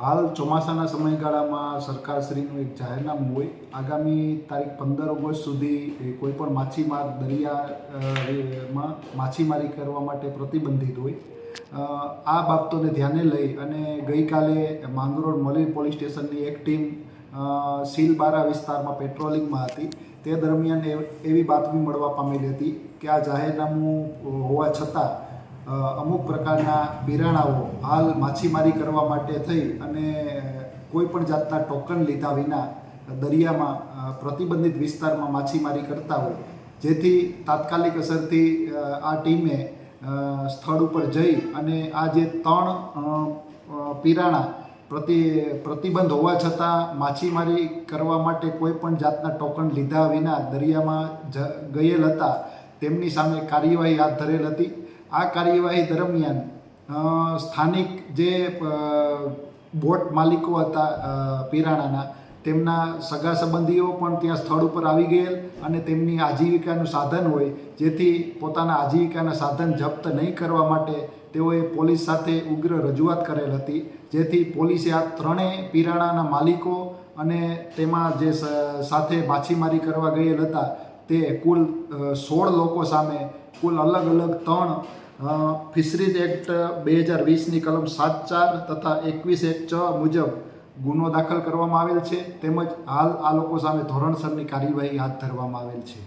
હાલ ચોમાસાના સમયગાળામાં સરકારશ્રીનું એક જાહેરનામું હોય. આગામી તારીખ પંદર ઓગસ્ટ સુધી કોઈપણ માછીમાર દરિયામાં માછીમારી કરવા માટે પ્રતિબંધિત હોય. આ બાબતોને ધ્યાને લઈ અને ગઈકાલે માંગરોળ મલીર પોલીસ સ્ટેશનની એક ટીમ સીલબારા વિસ્તારમાં પેટ્રોલિંગમાં હતી. તે દરમિયાન એવી બાતમી મળવા પામેલી હતી કે આ જાહેરનામું હોવા છતાં અમુક પ્રકારના બિરાણાઓ હાલ માછીમારી કરવા માટે થઈ અને કોઈ પણ જાતના ટોકન લીધા વિના દરિયામાં પ્રતિબંધિત વિસ્તારમાં માછીમારી કરતા હોય. જેથી તાત્કાલિક અસરથી આ ટીમે સ્થળ ઉપર જઈ અને આ જે ત્રણ અ, પ્રતિ પ્રતિબંધ હોવા છતાં માછીમારી કરવા માટે કોઈ પણ જાતના ટોકન લીધા વિના દરિયામાં જ ગયેલ હતા તેમની સામે કાર્યવાહી હાથ ધરેલ હતી. આ કાર્યવાહી દરમિયાન સ્થાનિક જે બોટ માલિકો હતા પિરાણાના, તેમના સગા સંબંધીઓ પણ ત્યાં સ્થળ ઉપર આવી ગયેલ અને તેમની આજીવિકાનું સાધન હોય, જેથી પોતાના આજીવિકાના સાધન જપ્ત નહીં કરવા માટે તેઓએ પોલીસ સાથે ઉગ્ર રજૂઆત કરેલ હતી, જેથી પોલીસે આ ત્રણેય પીરાણાના માલિકો અને તેમાં જે સાથે માછીમારી કરવા ગયેલ હતા, તે કુલ સોળ લોકો સામે કુલ અલગ અલગ ત્રણ ફિશરીઝ એક્ટ બે હજાર વીસની કલમ સાત ચાર તથા એકવીસ એક ચ મુજબ ગુનો દાખલ કરવામાં આવેલ છે. તેમજ હાલ આ લોકો સામે ધોરણસરની કાર્યવાહી હાથ ધરવામાં આવેલ છે.